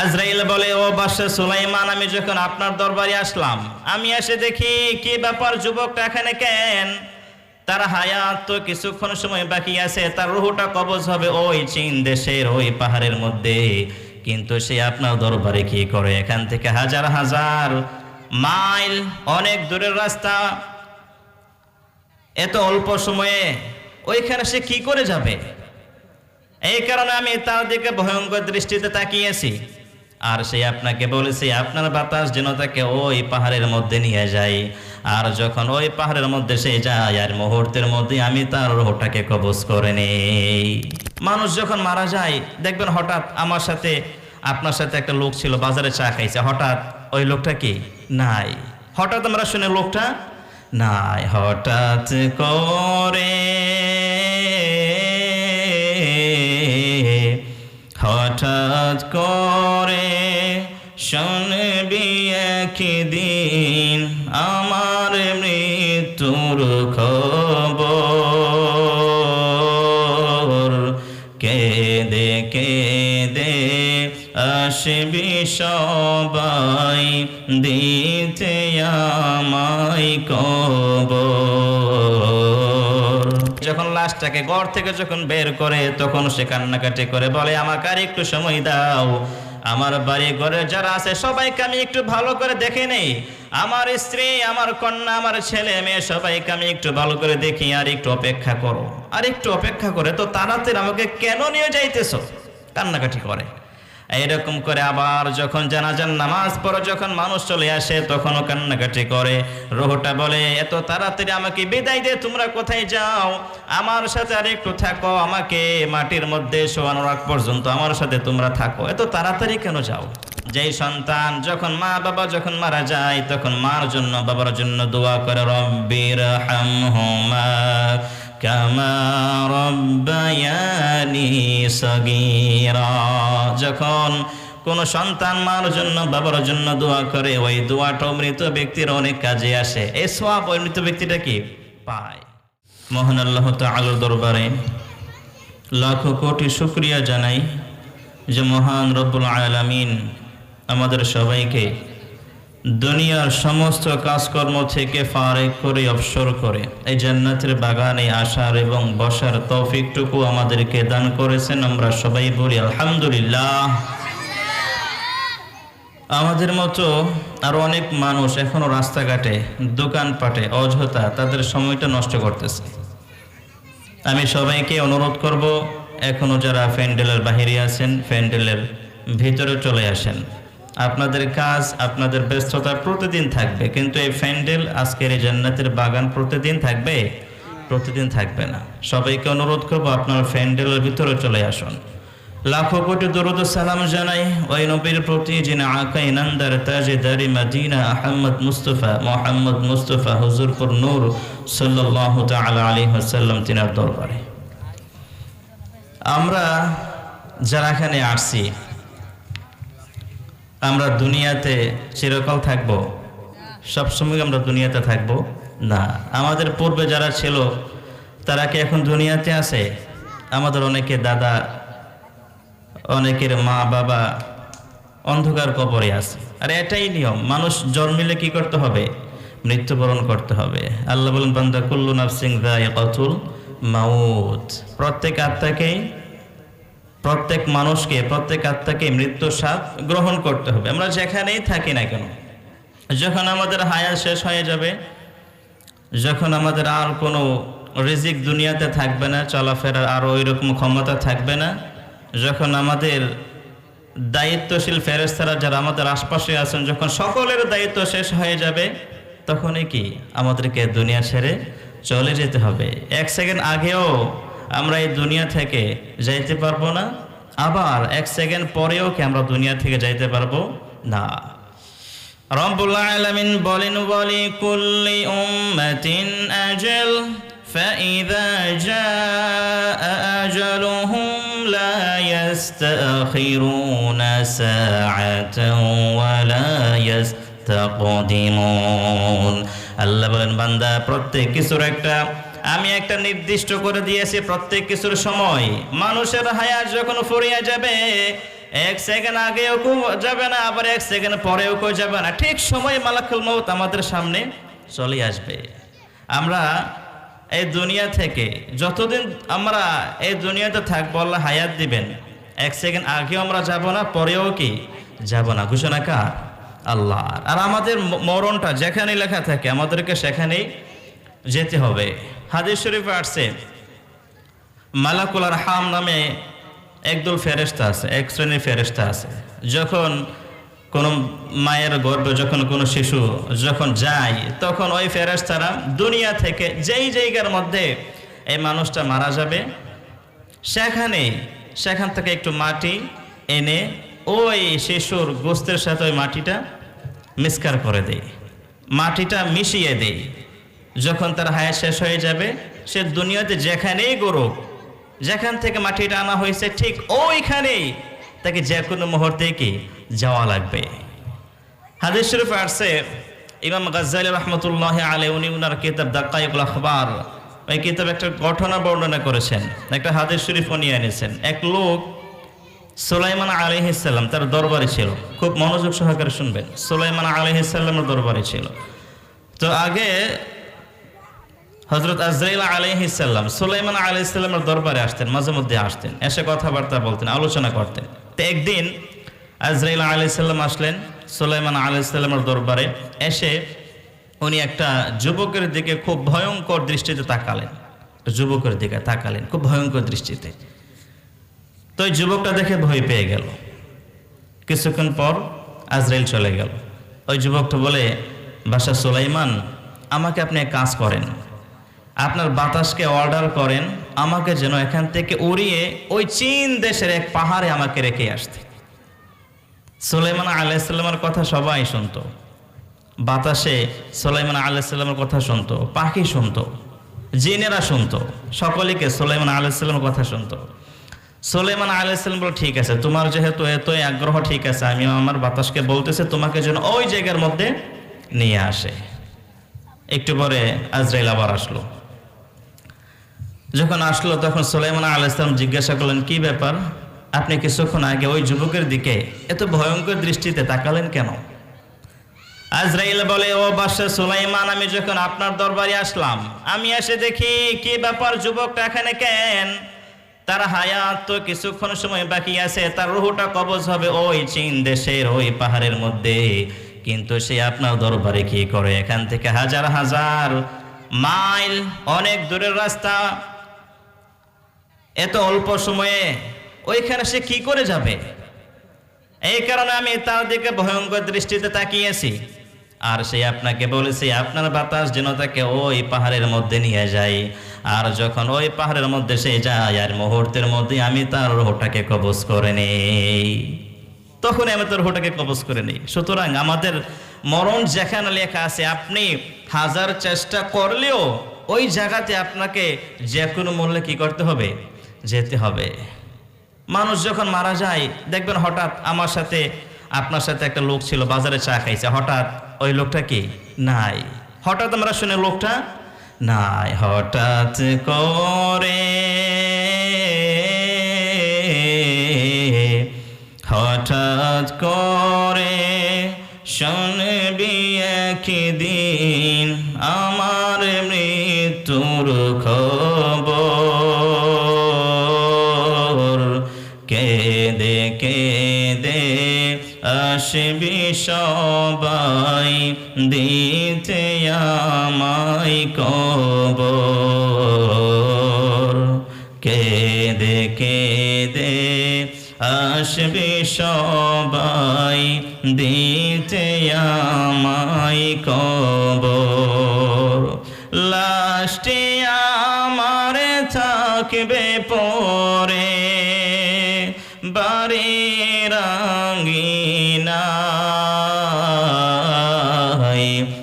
আজরাইল বলে, ও বাদশাহ সুলাইমান, আমি যখন আপনার দরবারে আসলাম, আমি এসে দেখি কি ব্যাপার, যুবকটা এখানে কেন? তার হায়াত তো কিছুক্ষণ সময় বাকি আছে, তার রুহুটা কবজ হবে ওই চীন দেশের ওই পাহাড়ের মধ্যে। কিন্তু সে আপনার দরবারে কি করে? এখান থেকে হাজার হাজার মাইল অনেক দূরের রাস্তা। এত অল্প সময়ে ওইখানে সে কি করে যাবে? এই কারণে আমি তার দিকে ভয়ঙ্কর দৃষ্টিতে তাকিয়েছি আর সে আপনাকে বলেছে, আপনার বাতাস যেন তাকে ওই পাহাড়ের মধ্যে নিয়ে যায়। আর যখন ওই পাহাড়ের মধ্যে সে যায়, আর মুহূর্তের মধ্যে আমি তার রোহটাকে কবজ করে নেই। মানুষ যখন মারা যায়, দেখবেন হঠাৎ আমার সাথে, আপনার সাথে একটা লোক ছিল, বাজারে চা খাইছে। হঠাৎ ওই লোকটা কি? নাই। হঠাৎ আমরা শুনে লোকটা, নাই, হঠাৎ করে হঠাৎ করে একদিন আমার মৃত্যুর খবর। কেঁদে কেঁদে আসবি সবাই, দিতে আমায় কবর। যখন লাশটাকে ঘর থেকে যখন বের করে, তখন সে কান্নাকাটি করে বলে, আমাকে আর একটু সময় দাও। আমার বাড়ি ঘরে যারা আছে, সবাইকে আমি একটু ভালো করে দেখে নেই। আমার স্ত্রী, আমার কন্যা, আমার ছেলে মেয়ে, সবাইকে আমি একটু ভালো করে দেখি আর একটু অপেক্ষা করো। আর একটু অপেক্ষা করে তো তাড়াতাড়ি আমাকে কেন নিয়ে যাইতেছ? কান্নাকাটি করে। এইরকম করে আবার যখন জানাজান নামাজ পড়ে, যখন মানুষ চলে আসে, তখনও কান্নাকাটি করে। রোহটা বলে, এত তাড়াতাড়ি আমাকে বিদায় দে, তোমরা কোথায় যাও? আমার সাথে আর একটু থাকো, আমাকে মাটির মধ্যে শোয়ানোর আগ পর্যন্ত আমার সাথে তোমরা থাকো। এত তাড়াতাড়ি কেন যাও? যেই সন্তান যখন মা বাবা যখন মারা যায়, তখন মার জন্য, বাবার জন্য দোয়া করে রব্বির হামহুমা কামা সগীরা যখন কোন সন্তান মার জন্য, বাবার জন্য দোয়া করে, ওই দোয়াটা মৃত ব্যক্তির অনেক কাজে আসে। এই সোয়াব ওই মৃত ব্যক্তিটা কি? পায়। মোহন আল্লাহ আলোর দরবারে লাখো কোটি শুক্রিয়া জানাই যে মহান রব্বুল আলামিন আমাদের সবাইকে দুনিয়ার সমস্ত কাজকর্ম থেকে ফারেক করে, অবসর করে। এই জান্নাতের বাগানে আসার এবং বসার তৌফিকটুকু আমাদেরকে দান করেছেন। আমরা সবাই বলি, আলহামদুলিল্লাহ। আমাদের মতো আরও অনেক মানুষ এখনও রাস্তাঘাটে, দোকানপাটে, অযথা তাদের সময়টা নষ্ট করতেছে। আমি সবাইকে অনুরোধ করব, এখনও যারা ফ্যান্ডেলের বাহিরে আছেন, ফ্যান্ডেলের ভিতরে চলে আসেন। আপনাদের কাজ, আপনাদের ব্যস্ততা প্রতিদিন থাকবে। কিন্তু এই ফ্যান্ডেল আজকের এই জান্নাতের বাগান প্রতিদিন থাকবে? প্রতিদিন থাকবে না। সবাইকে অনুরোধ করব আপনার ফ্যান্ডেলের ভিতরে চলে আসুন। লাখো কোটি দরুদ সালাম জানাই। ওই নবীর প্রতি যিনি আকাই নান্দার তাজে দারি মাদিনা আহমদ মুস্তফা, মোহাম্মদ মুস্তফা হুজুরপুর নূর সাল্লাহ তালা আলী হাসাল্লাম তিনার দরবারে। আমরা যারা এখানে আসছি আমরা দুনিয়াতে চিরকাল থাকব? সবসময় আমরা দুনিয়াতে থাকব? না। আমাদের পূর্বে যারা ছিল, তারা কি এখন দুনিয়াতে আছে? আমাদের অনেকে দাদা, অনেকের মা, বাবা অন্ধকার কবরে আছে। আর এটাই নিয়ম, মানুষ জন্মিলে কি করতে হবে? মৃত্যুবরণ করতে হবে। আল্লাহ বলেন, বান্দা কুল্লু নাফসিং কতুল মাউত। প্রত্যেক আত্মাকেই প্রত্যেক মানুষকে, প্রত্যেক আত্মাকে মৃত্যুর স্বাদ গ্রহণ করতে হবে। আমরা যেখানেই থাকি না কেন, যখন আমাদের হায়া শেষ হয়ে যাবে, যখন আমাদের আর কোনো রিজিক দুনিয়াতে থাকবে না, চলাফেরার আর ওই রকম ক্ষমতা থাকবে না, যখন আমাদের দায়িত্বশীল ফেরেস্তারা যারা আমাদের আশপাশে আছেন, যখন সকলের দায়িত্ব শেষ হয়ে যাবে, তখনই কি আমাদেরকে দুনিয়া ছেড়ে চলে যেতে হবে। এক সেকেন্ড আগেও আমরা এই দুনিয়া থেকে যাইতে পারবো না আবার এক সেকেন্ড পরেও কি আমরা দুনিয়া থেকে যাইতে পারবো না রব্বুল আলামিন বলেন বলি কুল্লি উম্মাতিন আজল فإذا جاء أجلهم لا يستأخرون ساعة ولا يستقدمون আল্লাহ বলেন বান্দা প্রত্যেক কিছুর একটা আমি একটা নির্দিষ্ট করে দিয়েছি প্রত্যেক কিছুর সময়। মানুষের হায়াত যখন ফুরিয়ে যাবে, এক সেকেন্ড আগেও কেউ যাবে না, আবার এক সেকেন্ড পরেও কেউ যাবে না। ঠিক সময় মালাকুল মৌত আমাদের সামনে চলে আসবে। আমরা এই দুনিয়া থেকে যতদিন আমরা এই দুনিয়াতে থাকব, আল্লাহ হায়াত দিবেন। এক সেকেন্ড আগেও আমরা যাব না, পরেও কি যাব না? ঘোষণা কার? আল্লাহ আর আমাদের মরণটা যেখানে লেখা থাকে, আমাদেরকে সেখানেই যেতে হবে। হাদিস শরীফে আসছে, মালাকুল আর হাম নামে একদল ফেরেস্তা আছে, এক শ্রেণির ফেরেস্তা আছে। যখন কোনো মায়ের গর্ভে যখন কোনো শিশু যখন যায়, তখন ওই ফেরেস্তারা দুনিয়া থেকে যেই জায়গার মধ্যে এই মানুষটা মারা যাবে সেখানে সেখান থেকে একটু মাটি এনে ওই শিশুর গোস্তের সাথে ওই মাটিটা মিসকার করে দেয়। মাটিটা মিশিয়ে দেয়। যখন তার হায়াত শেষ হয়ে যাবে, সে দুনিয়াতে যেখানেই গরুক যেখান থেকে মাটিটা আনা হয়েছে, ঠিক ওইখানেই তাকে যে কোনো মুহূর্তে কি যাওয়া লাগবে। হাদিস শরীফ আসছে, ইমাম গাজ্জালি রহমতুল্লাহ আলে উনি উনার কিতাব দাকাইকুল আখবার, ওই কিতাব একটা ঘটনা বর্ণনা করেছেন, একটা হাদিস শরীফ নিয়ে এনেছেন। এক লোক সুলাইমান আলহিসাল্লাম তার দরবারে ছিল। খুব মনোযোগ সহকারে শুনবেন, সুলাইমান আলহিসাল্লামের দরবারে ছিল। তো আগে হজরত আজরাইল আলহিসাল্লাম সুলাইমান আলহিসাল্লামের দরবারে আসতেন মাঝে মধ্যে আসতেন, এসে কথাবার্তা বলতেন, আলোচনা করতেন। তো একদিন আজরাইল আলহিসাল্লাম আসলেন সুলাইমান আলহিসাল্লামের দরবারে, এসে উনি একটা যুবকের দিকে খুব ভয়ঙ্কর দৃষ্টিতে তাকালেন। যুবকের দিকে তাকালেন, খুব ভয়ঙ্কর দৃষ্টিতে। তো ওই যুবকটা দেখে ভয় পেয়ে গেল। কিছুক্ষণ পর আজরাইল চলে গেল। ওই যুবকটা বলে, বাসা সুলাইমান, আমাকে আপনি এক কাজ করেন। আপনার বাতাসকে অর্ডার করেন, আমাকে যেন এখান থেকে উড়িয়ে ওই চীন দেশের এক পাহাড়ে আমাকে রেখে আসতে। সুলাইমান আলাইসাল্লামের কথা সবাই শুনতো। বাতাসে সুলাইমান আলাইসাল্লামের কথা শুনতো, পাখি শুনতো, জিনেরা শুনতো, সকলেকে সুলাইমান আলাইসাল্লামের কথা শুনতো। সুলাইমান আলাইসাল্লাম বলে, ঠিক আছে, তোমার যেহেতু এতই আগ্রহ, ঠিক আছে, আমি আমার বাতাসকে বলতেছে, তোমাকে যেন ওই জায়গার মধ্যে নিয়ে আসে। একটু পরে আজরাইল আবার আসলো। যখন আসলো, তখন সুলাইমান আলাইসালাম জিজ্ঞাসা করলেন, কি ব্যাপার? আপনি কিছুক্ষণ আগে ওই যুবকের দিকে এত ভয়ঙ্কর দৃষ্টিতে তাকালেন কেন? আজরাইল বলে, ও বাদশাহ সুলাইমান, আমি যখন আপনার দরবারে আসলাম, আমি এসে দেখি, কি ব্যাপার যুবকটা এখানে কেন? তার হায়াত তো কিছুক্ষণ সময় বাকি আছে, তার রুহুটা কবজ হবে ওই চীন দেশের ওই পাহাড়ের মধ্যে। কিন্তু সে আপনার দরবারে কি করে? এখান থেকে হাজার হাজার মাইল অনেক দূরের রাস্তা এত অল্প সময়ে ওইখানে সে কি করে যাবে? এই কারণে আমি তার দিকে ভয়ঙ্কর দৃষ্টিতে তাকিয়েছি। আর সে আপনাকে বলেছে, আপনার বাতাস যেন তাকে ওই পাহাড়ের মধ্যে নিয়ে যায়। আর যখন ওই পাহাড়ের মধ্যে সে যায়, আর মুহূর্তের মধ্যে আমি তার রোহটাকে কবজ করে নেই। তখন আমি তার রোহটাকে কবজ করে নেই। সুতরাং আমাদের মরণ যেখানে লেখা আছে, আপনি হাজার চেষ্টা করলেও ওই জায়গাতে আপনাকে যে কোনো মূল্যে কি করতে হবে? যেতে হবে। মানুষ যখন মারা যায়, দেখবেন হঠাৎ আমার সাথে, আপনার সাথে একটা লোক ছিল, বাজারে চা খাইছে। হঠাৎ ওই লোকটা কি? নাই। হঠাৎ আমরা শুনে লোকটা, নাই, হঠাৎ করে হঠাৎ করে শুনবি একদিন আমার মৃত্যুর খবর আসবি সবাই, দিতে আমায় কবর। কেঁদে কেঁদে আসবি সবাই, দিতে আমায় কবর। লাস্টে আমার থাকবে পরে। বাড়ি রাঙ্গিনা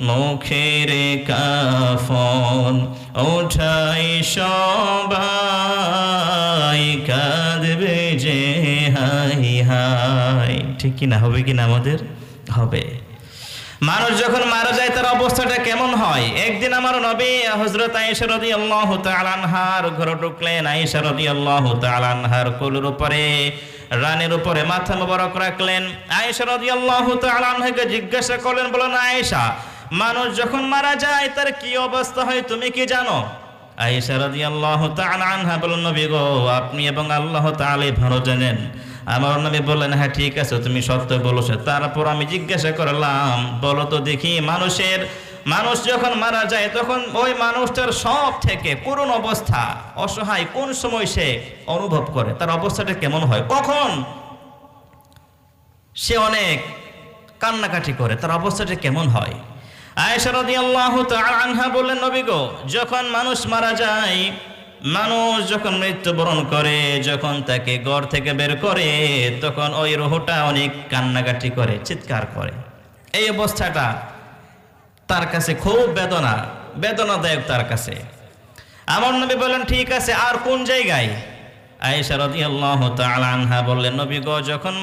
মুখের কাফন ওঠাই সবাই কাঁদবে যে হাই হাই। ঠিক কিনা? হবে কিনা আমাদের? হবে। মানুষ যখন মারা যায়, তার অবস্থাটা কেমন হয়? একদিন আমার নবী হজরত আয়েশা রাদিয়াল্লাহু তাআলা আনহার ঘরে ঢুকলেন। আয়েশা রাদিয়াল্লাহু তাআলা আনহার কোলের উপরে, রানের উপরে মাথা মোবারক রাখলেন। আয়েশা রাদিয়াল্লাহু তাআলা আনহাকে জিজ্ঞাসা করলেন বলেন আয়েশা, মানুষ যখন মারা যায়, তার কি অবস্থা হয় তুমি কি জানো? আয়েশা রাদিয়াল্লাহু তাআলা আনহা বলেন নবী গো, আপনি এবং আল্লাহ তাআলাই ভালো জানেন। আমার নবী বললেন হ্যাঁ ঠিক আছে, তুমি সত্য বলেছ। তারপর আমি জিজ্ঞাসা করলাম, বলো তো দেখি, মানুষের, মানুষ যখন মারা যায়, তখন ওই মানুষটার সব থেকে করুণ অবস্থা, অসহায়, কোন সময় সে অনুভব করে? তার অবস্থাটা কেমন হয়? কখন? সে অনেক কান্নাকাটি করে, তার অবস্থাটা কেমন হয়? আয়েশা রাদিয়াল্লাহু তাআলা আনহা বললেন, নবী গো, যখন মানুষ মারা যায় মানুষ যখন মৃত্যুবরণ করে, যখন তাকে ঘর থেকে বের করে, তখন ওই রোহটা অনেক কান্নাকাটি করে, চিৎকার করে। এই অবস্থাটা তার কাছে খুব বেদনা, বেদনাদায়ক তার কাছে। আমার নবী বললেন, ঠিক আছে, আর কোন জায়গায়? যখন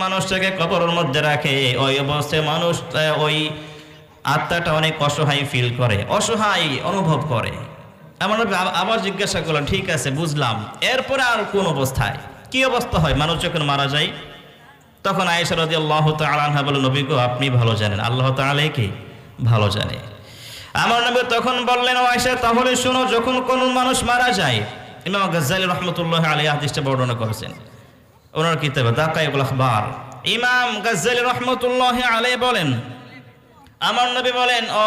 কবরের মধ্যে রাখে, ওই অবস্থায় মানুষ ওই আত্মাটা অনেক অসহায় ফিল করে, অসহায় অনুভব করে। আমার আবার জিজ্ঞাসা করলেন, ঠিক আছে, বুঝলাম। এরপরে আর কোন অবস্থায়? কি অবস্থা হয়? মানুষ যখন মারা যায়, তখন আয়েশা রাদিয়াল্লাহু তাআলা আনহা বললেন নবী গো, আপনি ভালো জানেন। আল্লাহ তাআলা কি? ভালো জানে। আমার নবী তখন বললেন আয়েশা, তাহলে শোনো, যখন কোন মানুষ মারা যায়, ইমাম গাজ্জালি রহমতুল্লাহ আলাইহি হাদিসটা বর্ণনা করেছেন। ওনার কিতাবে দাকাইকুল আখবার। ইমাম গাজ্জালি রহমতুল্লাহ আলাইহি বলেন, আমার নবী বলেন, ও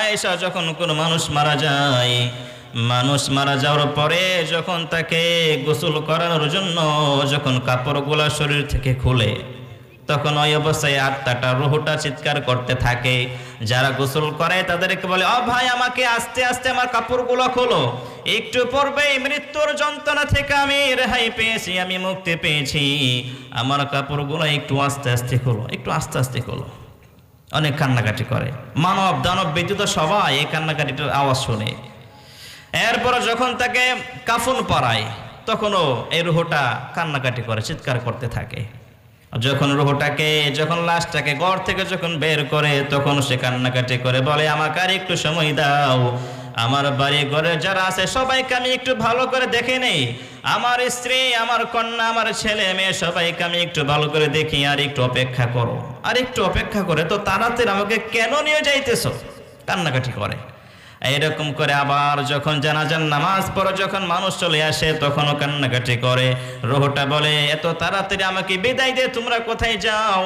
আয়েশা, যখন কোনো মানুষ মারা যায় মানুষ মারা যাওয়ার পরে যখন তাকে গোসল করানোর জন্য যখন কাপড়গুলা শরীর থেকে খুলে, তখন ওই অবস্থায় আত্মাটা, রোহটা চিৎকার করতে থাকে। যারা গোসল করে তাদেরকে বলে, ও ভাই, আমাকে আস্তে আস্তে আমার কাপড়গুলো খোলো। একটু পূর্বেই মৃত্যুর যন্ত্রণা থেকে আমি রেহাই পেয়েছি, আমি মুক্তি পেয়েছি। আমার কাপড়গুলো একটু আস্তে আস্তে খোলো, একটু আস্তে আস্তে খোলো। অনেক কান্নাকাটি করে। মানব, দানব ব্যতীত সবাই এই কান্নাকাটিটার আওয়াজ শুনে। এরপর যখন তাকে কাফন পরায়, তখনও এই রুহটা কান্নাকাটি করে, চিৎকার করতে থাকে। যখন রুহটাকে, যখন লাশটাকে ঘর থেকে যখন বের করে, তখন সে কান্নাকাটি করে, বলে, আমাকে আর একটু সময় দাও। আমার বাড়ি ঘরে যারা আছে, সবাইকে আমি একটু ভালো করে দেখে নেই। আমার স্ত্রী, আমার কন্যা, আমার ছেলে মেয়ে, সবাইকে আমি একটু ভালো করে দেখি আর একটু অপেক্ষা করো। আর একটু অপেক্ষা করে, তো তাড়াতাড়ি আমাকে কেন নিয়ে যাইতেছো? কান্নাকাটি করে। এইরকম করে আবার যখন জানাজান নামাজ পড়ে, যখন মানুষ চলে আসে, তখনও কান্নাকাটি করে। রোহটা বলে, এত তাড়াতাড়ি আমাকে বিদায় দিয়ে তোমরা কোথায় যাও?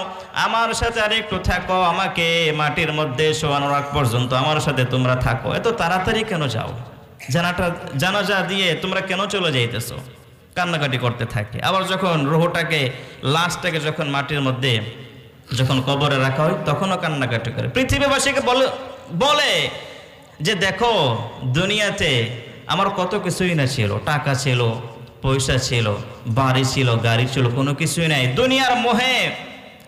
আমার সাথে আর একটু থাকো, আমাকে মাটির মধ্যে শোয়ানোর আগ পর্যন্ত আমার সাথে তোমরা থাকো। এত তাড়াতাড়ি কেন যাও? জানাটা, জানাজা দিয়ে তোমরা কেন চলে যাইতেছো? কান্নাকাটি করতে থাকে। আবার যখন রোহটাকে, লাশটাকে যখন মাটির মধ্যে যখন কবরে রাখা হয়, তখনও কান্নাকাটি করে। পৃথিবীবাসীকে বলে বলে যে দেখো, দুনিয়াতে আমার কত কিছুই না ছিল। টাকা ছিল, পয়সা ছিল, বাড়ি ছিল, গাড়ি ছিল, কোনো কিছুই নাই। দুনিয়ার মোহে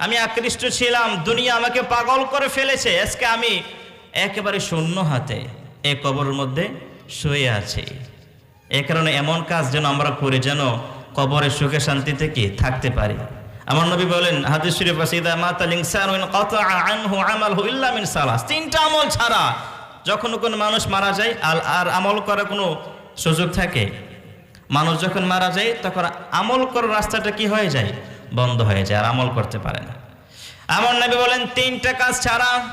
আমি আকৃষ্ট ছিলাম। দুনিয়া আমাকে পাগল করে ফেলেছে। আজকে আমি একেবারে শূন্য হাতে এ কবরের মধ্যে শুয়ে আছি। এ কারণে এমন কাজ যেন আমরা করি, যেন কবরের সুখে শান্তিতে কি থাকতে পারি। আমার নবী বলেন, হাদিস শরীফ আছে, ইদা মাতাল ইনসানু ইন আনহু ইল্লা মিন সালাস। তিনটা আমল ছাড়া যখন কোনো মানুষ মারা যায় আর আর আমল করার কোনো সুযোগ থাকে। মানুষ যখন মারা যায়, তখন আমল করার রাস্তাটা কি হয়ে যায়? বন্ধ হয়ে যায়, আর আমল করতে পারে না। আমার নবী বলেন, তিনটা কাজ ছাড়া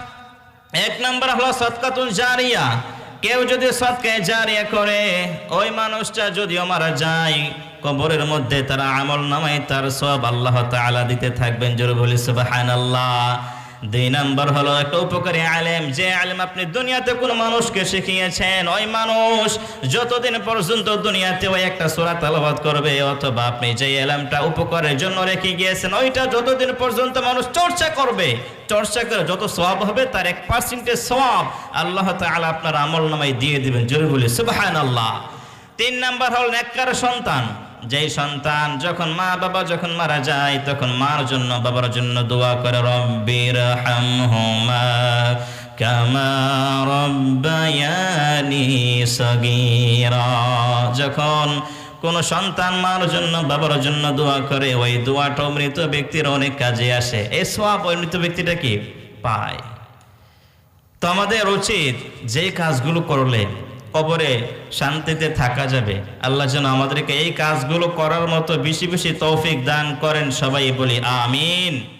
এক নম্বর হলো সৎকাতুন জারিয়া। কেউ যদি সৎকায় জারিয়া করে, ওই মানুষটা যদিও মারা যায়, কবরের মধ্যে তারা আমল নামায়, তার সব আল্লাহ তাআলা দিতে থাকবেন। জোরে বলি, সুবহানাল্লাহ। দুই নাম্বার হলো একটা উপকারী আলেম, যে আলেম আপনি দুনিয়াতে কোনো মানুষকে শিখিয়েছেন, ওই মানুষ যতদিন পর্যন্ত দুনিয়াতে ওই একটা সূরা তেলাওয়াত করবে অথবা আপনি যে আলেমটা উপকারের জন্য রেখে গিয়েছেন, ওইটা যতদিন পর্যন্ত মানুষ চর্চা করবে, চর্চা করে যত সওয়াব হবে, তার এক পার্সেন্টেজ সওয়াব আল্লাহ তাআলা আপনার আমল নামায় দিয়ে দিবেন, জোরে বলি, সুবহানাল্লাহ। তিন নাম্বার হল নেককার সন্তান। যেই সন্তান যখন মা বাবা যখন মারা যায়, তখন মার জন্য, বাবার জন্য দোয়া করে রব্বির রব্বায়ানি সগীরা। যখন কোন সন্তান মার জন্য, বাবার জন্য দোয়া করে, ওই দোয়াটা মৃত ব্যক্তির অনেক কাজে আসে। এই সওয়াব ওই মৃত ব্যক্তিটা কি? পায়। তো আমাদের উচিত যে কাজগুলো করলে কবরে শান্তিতে থাকা যাবে। আল্লাহ যেন আমাদেরকে এই কাজগুলো করার মতো বেশি বেশি তৌফিক দান করেন। সবাই বলি, আমিন।